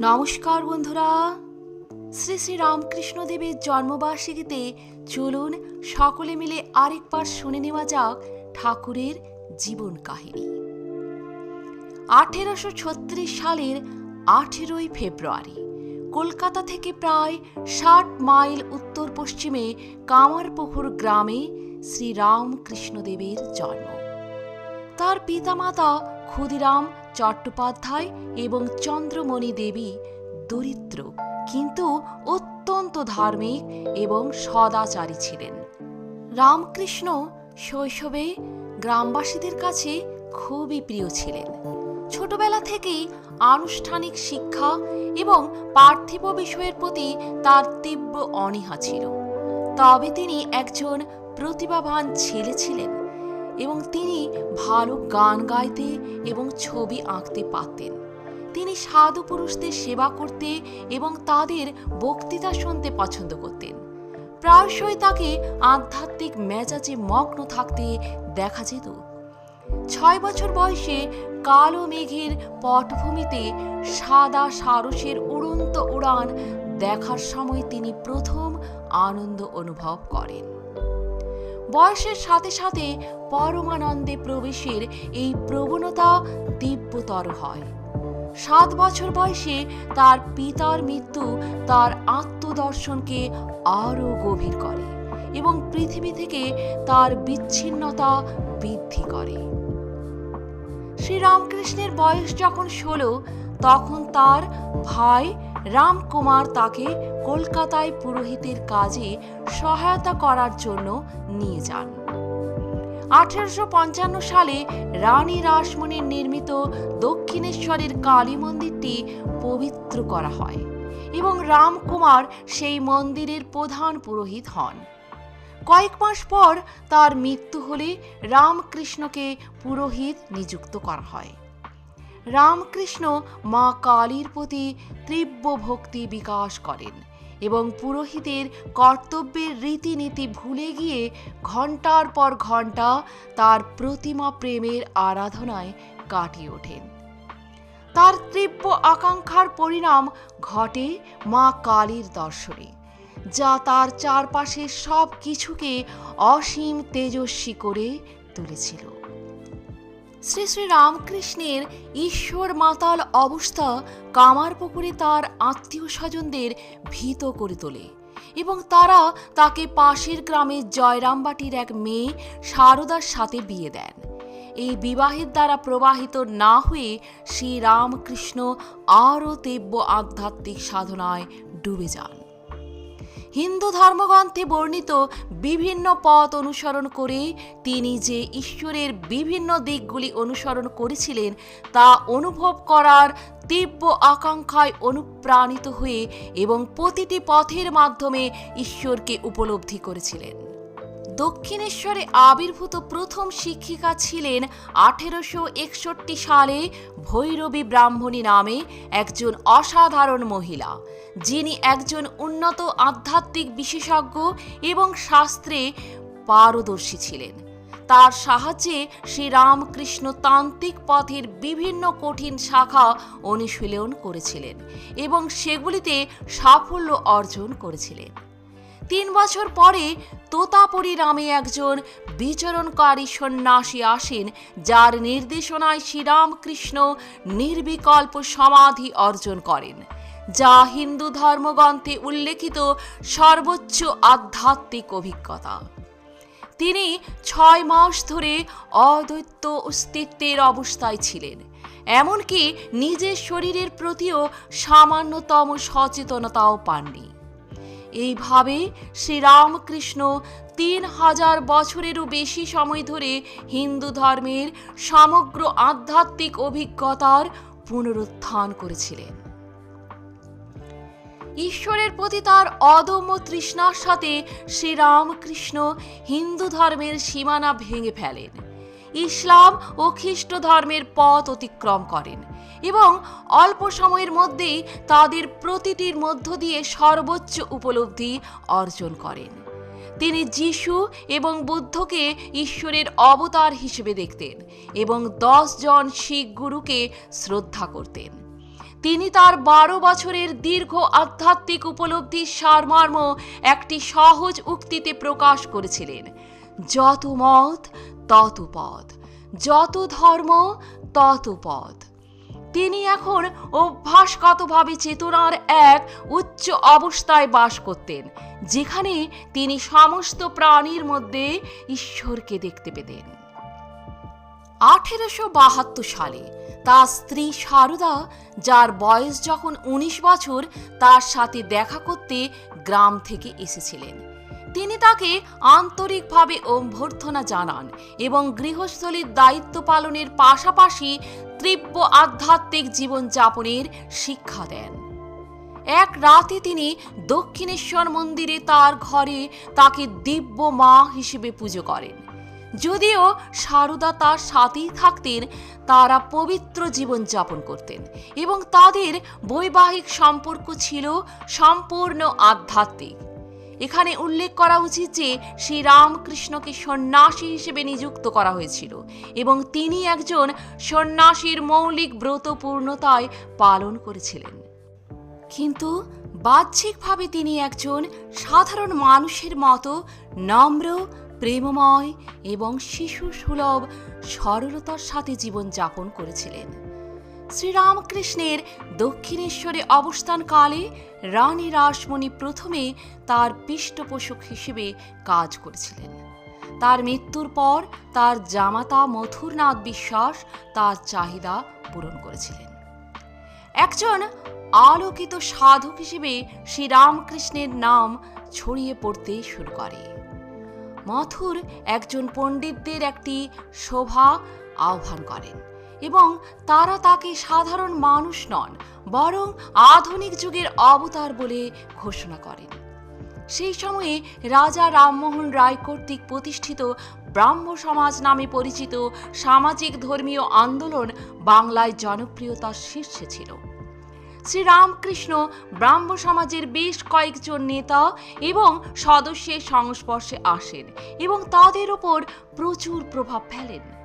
নমস্কার বন্ধুরা। শ্রী শ্রী রামকৃষ্ণ দেবের জন্মবার্ষিকীতে চলুন সকলে মিলে আরেকবার শুনে নেওয়া যাক ঠাকুরের জীবন কাহিনী। আঠেরোশো ছত্রিশ সালের আঠেরোই ফেব্রুয়ারি, কলকাতা থেকে প্রায় ষাট মাইল উত্তর পশ্চিমে কামারপুকুর গ্রামে শ্রী রামকৃষ্ণদেবের জন্ম। তার পিতামাতা ক্ষুদিরাম চট্টোপাধ্যায় এবং চন্দ্রমণি দেবী দরিদ্র, কিন্তু অত্যন্ত ধার্মিক এবং সদাচারী ছিলেন। রামকৃষ্ণ শৈশবে গ্রামবাসীদের কাছে খুবই প্রিয় ছিলেন। ছোটবেলা থেকেই আনুষ্ঠানিক শিক্ষা এবং পার্থিব বিষয়ের প্রতি তার তীব্র অনীহা ছিল। তবে তিনি একজন প্রতিভাবান ছেলে ছিলেন। এবং তিনি ভালো গান গাইতে এবং ছবি আঁকতে পারতেন। তিনি সাধু পুরুষদের সেবা করতে এবং তাদের বক্তৃতা শুনতে পছন্দ করতেন। প্রায়শই তাকে আধ্যাত্মিক মেজাজে মগ্ন থাকতে দেখা যেত। ছয় বছর বয়সে কালো মেঘের পটভূমিতে সাদা সারসের উড়ন্ত উড়ান দেখার সময় তিনি প্রথম আনন্দ অনুভব করেন। বয়সের সাথে সাথে পরমানন্দে প্রবেশের এই প্রবণতা তীব্রতর হয়। সাত বছর বয়সে তার পিতার মৃত্যু তার আত্মদর্শনকে আরও গভীর করে এবং পৃথিবী থেকে তার বিচ্ছিন্নতা বৃদ্ধি করে। শ্রীরামকৃষ্ণের বয়স যখন ষোলো, তখন তার ভাই রামকুমার তাকে কলকাতায় পুরোহিতের কাজে সহায়তা করার জন্য নিয়ে যান। আঠারোশো পঞ্চান্ন সালে রানী রাসমণির নির্মিত দক্ষিণেশ্বরের কালী মন্দিরটি পবিত্র করা হয় এবং রামকুমার সেই মন্দিরের প্রধান পুরোহিত হন। কয়েক মাস পর তার মৃত্যু হলে রামকৃষ্ণকে পুরোহিত নিযুক্ত করা হয়। রামকৃষ্ণ মা কালীর প্রতি তীব্র ভক্তি বিকাশ করেন এবং পুরোহিতের কর্তব্যের রীতিনীতি ভুলে গিয়ে ঘণ্টার পর ঘণ্টা তার প্রতিমা প্রেমের আরাধনায় কাটিয়ে ওঠেন। তার তীব্র আকাঙ্ক্ষার পরিণাম ঘটে মা কালীর দর্শনে, যা তার চারপাশের সব কিছুকে অসীম তেজস্বী করে তুলেছিল। শ্রী শ্রী রামকৃষ্ণের ঈশ্বর মাতাল অবস্থা কামার পুকুরে তার আত্মীয় স্বজনদের ভীত করে তোলে এবং তারা তাকে পাশের গ্রামের জয়রামবাটির এক মেয়ে শারদার সাথে বিয়ে দেন। এই বিবাহের দ্বারা প্রবাহিত না হয়ে শ্রী রামকৃষ্ণ আরও তীব্র আধ্যাত্মিক সাধনায় ডুবে যান। হিন্দু ধর্মগ্রন্থে বর্ণিত বিভিন্ন পথ অনুসরণ করে তিনি যে ঈশ্বরের বিভিন্ন দিকগুলি অনুসরণ করেছিলেন, তা অনুভব করার তীব্র আকাঙ্ক্ষায় অনুপ্রাণিত হয়ে এবং প্রতিটি পথের মাধ্যমে ঈশ্বরকে উপলব্ধি করেছিলেন। দক্ষিণেশ্বরে আবির্ভূত প্রথম শিক্ষিকা ছিলেন আঠেরোশো একষট্টি সালে ভৈরবী ব্রাহ্মণী নামে একজন অসাধারণ মহিলা। যিনি একজন উন্নত আধ্যাত্মিক বিশেষজ্ঞ এবং শাস্ত্রে পারদর্শী ছিলেন। তার সাহায্যে শ্রীরামকৃষ্ণ তান্ত্রিক পথের বিভিন্ন কঠিন শাখা অনুশীলন করেছিলেন এবং সেগুলিতে সাফল্য অর্জন করেছিলেন। তিন বছর পরে তোতাপুরী নামে একজন বিচরণকারী সন্ন্যাসী আসেন, যার নির্দেশনায় শ্রীরামকৃষ্ণ নির্বিকল্প সমাধি অর্জন করেন, যা হিন্দু ধর্মগ্রন্থে উল্লেখিত সর্বোচ্চ আধ্যাত্মিক অভিজ্ঞতা। তিনি ছয় মাস ধরে অদ্বৈত অস্তিত্বের অবস্থায় ছিলেন, এমনকি নিজের শরীরের প্রতিও সামান্যতম সচেতনতাও পাননি। এইভাবে শ্রীরামকৃষ্ণ তিন হাজার বছরেরও বেশি সময় ধরে হিন্দু ধর্মের সমগ্র আধ্যাত্মিক অভিজ্ঞতার পুনরুত্থান করেছিলেন। ঈশ্বরের প্রতি তার অদম্য তৃষ্ণার সাথে শ্রীরামকৃষ্ণ হিন্দু ধর্মের সীমানা ভেঙে ফেলেন। ইসলাম ও খ্রিস্ট ধর্মের পথ অতিক্রম করেন। এবং অল্প সময়ের মধ্যেই তাদের প্রতিটির মধ্য দিয়ে সর্বোচ্চ উপলব্ধি অর্জন করেন। তিনি যিশু এবং বুদ্ধকে ঈশ্বরের অবতার হিসেবে দেখতেন এবং জন শিখ গুরুকে শ্রদ্ধা করতেন। তিনি তার বারো বছরের দীর্ঘ আধ্যাত্মিক উপলব্ধির সারমর্ম একটি সহজ উক্তিতে প্রকাশ করেছিলেন, যত মত, তত পথ যত ধর্ম, তত পথ তিনি এখন অভ্যাসগতভাবে চেতনার এক উচ্চ অবস্থায় বাস করতেন, যেখানে তিনি সমস্ত প্রাণীর মধ্যে ঈশ্বরকে দেখতে পেতেন। আঠেরোশো বাহাত্তর সালে তার স্ত্রী সারদা, যার বয়স যখন উনিশ বছর, তার সাথে দেখা করতে গ্রাম থেকে এসেছিলেন। তিনি তাকে আন্তরিকভাবে অভ্যর্থনা জানান এবং গৃহস্থলীর দায়িত্ব পালনের পাশাপাশি তীব্র আধ্যাত্মিক জীবনযাপনের শিক্ষা দেন। এক রাতে তিনি দক্ষিণেশ্বর মন্দিরে তার ঘরে তাকে দিব্য মা হিসেবে পুজো করেন। যদিও সারদা তার সাথেই থাকতেন, তারা পবিত্র জীবনযাপন করতেন এবং তাদের বৈবাহিক সম্পর্ক ছিল সম্পূর্ণ আধ্যাত্মিক। এখানে উল্লেখ করা উচিত যে শ্রী রামকৃষ্ণকে সন্ন্যাসী হিসেবে নিযুক্ত করা হয়েছিল এবং তিনি একজন সন্ন্যাসীর মৌলিক ব্রত পূর্ণতায় পালন করেছিলেন। কিন্তু বাহ্যিকভাবে তিনি একজন সাধারণ মানুষের মতো নম্র, প্রেমময় এবং শিশু সুলভ সরলতার সাথে জীবনযাপন করেছিলেন। শ্রীরামকৃষ্ণের দক্ষিণেশ্বরে অবস্থানকালে রানী রাসমণি প্রথমে তার পৃষ্ঠপোষক হিসেবে কাজ করেছিলেন। তার মৃত্যুর পর তার জামাতা মথুরনাথ বিশ্বাস তার চাহিদা পূরণ করেছিলেন। একজন আলোকিত সাধক হিসেবে শ্রীরামকৃষ্ণের নাম ছড়িয়ে পড়তে শুরু করে। মথুর একজন পণ্ডিতদের একটি শোভা আহ্বান করেন। এবং তারা তাকে সাধারণ মানুষ নন, বরং আধুনিক যুগের অবতার বলে ঘোষণা করেন। সেই সময়ে রাজা রামমোহন রায় কর্তৃক প্রতিষ্ঠিত ব্রাহ্ম সমাজ নামে পরিচিত সামাজিক ধর্মীয় আন্দোলন বাংলায় জনপ্রিয়তার শীর্ষে ছিল। শ্রীরামকৃষ্ণ ব্রাহ্ম সমাজের বেশ কয়েকজন নেতা এবং সদস্যের সংস্পর্শে আসেন এবং তাদের ওপর প্রচুর প্রভাব ফেলেন।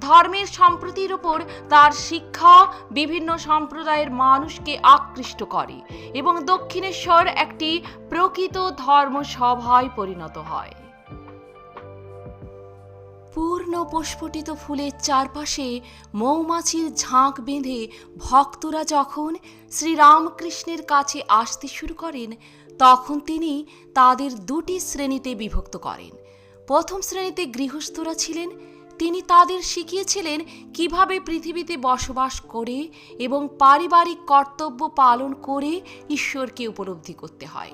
ধর্মের সম্প্রতির ওপর তার শিক্ষা বিভিন্ন সম্প্রদায়ের মানুষকে আকৃষ্ট করে এবং দক্ষিণেশ্বর একটি প্রকৃত ধর্মসভায় পরিণত হয়। পূর্ণ প্রস্ফুটিত ফুলের চারপাশে মৌমাছির ঝাঁক বেঁধে ভক্তরা যখন শ্রীরামকৃষ্ণের কাছে আসতে শুরু করেন, তখন তিনি তাদের দুটি শ্রেণীতে বিভক্ত করেন। প্রথম শ্রেণীতে গৃহস্থরা ছিলেন তিনি তাদের শিখিয়েছিলেন কীভাবে পৃথিবীতে বসবাস করে এবং পারিবারিক কর্তব্য পালন করে ঈশ্বরকে উপলব্ধি করতে হয়।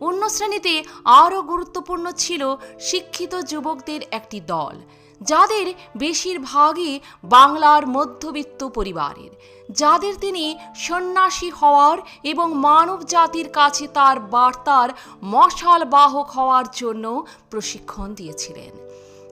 অন্য শ্রেণীতে আরও গুরুত্বপূর্ণ ছিল শিক্ষিত যুবকদের একটি দল, যাদের বেশিরভাগই বাংলার মধ্যবিত্ত পরিবারের। যাদের তিনি সন্ন্যাসী হওয়ার এবং মানব জাতির কাছে তার বার্তার মশাল বাহক হওয়ার জন্য প্রশিক্ষণ দিয়েছিলেন।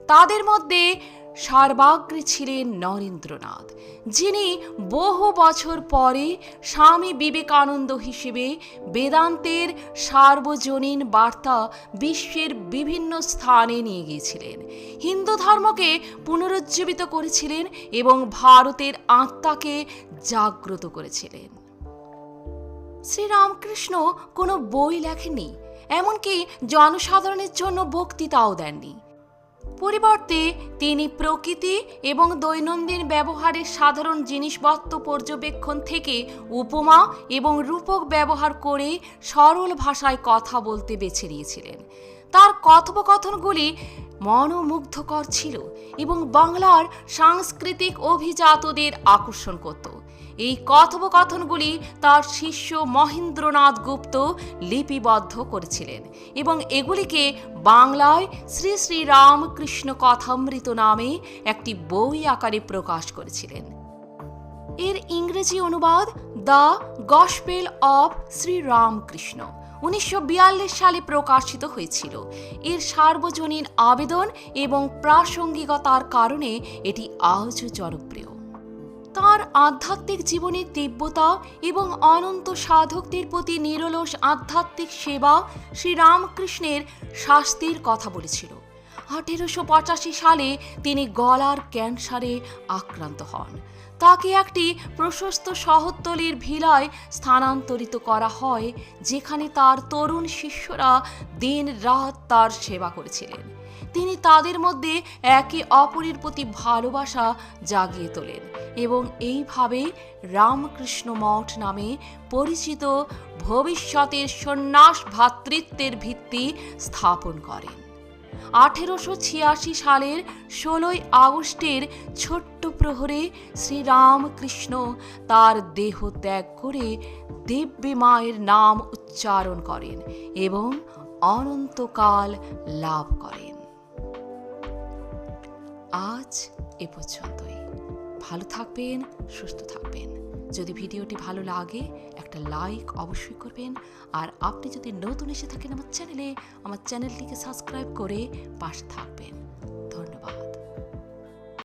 তাদের মধ্যে সর্বাগ্রে ছিলেন নরেন্দ্রনাথ, যিনি বহু বছর পরে স্বামী বিবেকানন্দ হিসেবে বেদান্তের সার্বজনীন বার্তা বিশ্বের বিভিন্ন স্থানে নিয়ে গিয়েছিলেন। হিন্দু ধর্মকে পুনরুজ্জীবিত করেছিলেন এবং ভারতের আত্মাকে জাগ্রত করেছিলেন। শ্রীরামকৃষ্ণ কোনো বই লেখেনি এমনকি জনসাধারণের জন্য বক্তৃতাও দেননি। পরিবর্তে, তিনি প্রকৃতি এবং দৈনন্দিন ব্যবহারের সাধারণ জিনিসপত্র পর্যবেক্ষণ থেকে উপমা এবং রূপক ব্যবহার করে সরল ভাষায় কথা বলতে বেছে নিয়েছিলেন। তার কথোপকথনগুলি মনোমুগ্ধকর ছিল এবং বাংলার সাংস্কৃতিক অভিজাতদের আকর্ষণ করত। এই কথোপকথনগুলি তার শিষ্য মহেন্দ্রনাথ গুপ্ত লিপিবদ্ধ করেছিলেন এবং এগুলিকে বাংলায় শ্রী শ্রী রামকৃষ্ণ কথামৃত নামে একটি বই আকারে প্রকাশ করেছিলেন। এর ইংরেজি অনুবাদ the gospel of Shri Ramakrishna. উনিশশো সালে প্রকাশিত হয়েছিল। এর সার্বজনীন আবেদন এবং প্রাসঙ্গিকতার কারণে এটি আজও জনপ্রিয়। তার আধ্যাত্মিক জীবনের তীব্রতা এবং অনন্ত সাধকদের প্রতি নিরলস আধ্যাত্মিক সেবা শ্রীরামকৃষ্ণের শাস্তির কথা বলেছিল। আঠেরোশো পঁচাশি সালে তিনি গলার ক্যান্সারে আক্রান্ত হন। তাকে একটি প্রশস্ত শহরতলির ভিলায় স্থানান্তরিত করা হয়, যেখানে তার তরুণ শিষ্যরা দিন রাত তার সেবা করেছিলেন। তিনি তাদের মধ্যে একে অপরের প্রতি ভালোবাসা জাগিয়ে তোলেন এবং এইভাবে রামকৃষ্ণ মঠ নামে পরিচিত ভবিষ্যতের সন্ন্যাস ভ্রাতৃত্বের ভিত্তি স্থাপন করেন। আঠেরোশো ছিয়াশি সালের ষোলোই আগস্টের ছোট্ট প্রহরে শ্রীরামকৃষ্ণ তার দেহ ত্যাগ করে দিব্যি মায়ের নাম উচ্চারণ করেন এবং অনন্তকাল লাভ করেন। আজ এ পর্যন্তই। ভালো থাকবেন, সুস্থ থাকবেন। যদি ভিডিওটি ভালো লাগে, একটা লাইক অবশ্যই করবেন। আর আপনি যদি নতুন এসে থাকেন আমার চ্যানেলে, আমার চ্যানেলটিকে সাবস্ক্রাইব করে পাশে থাকবেন।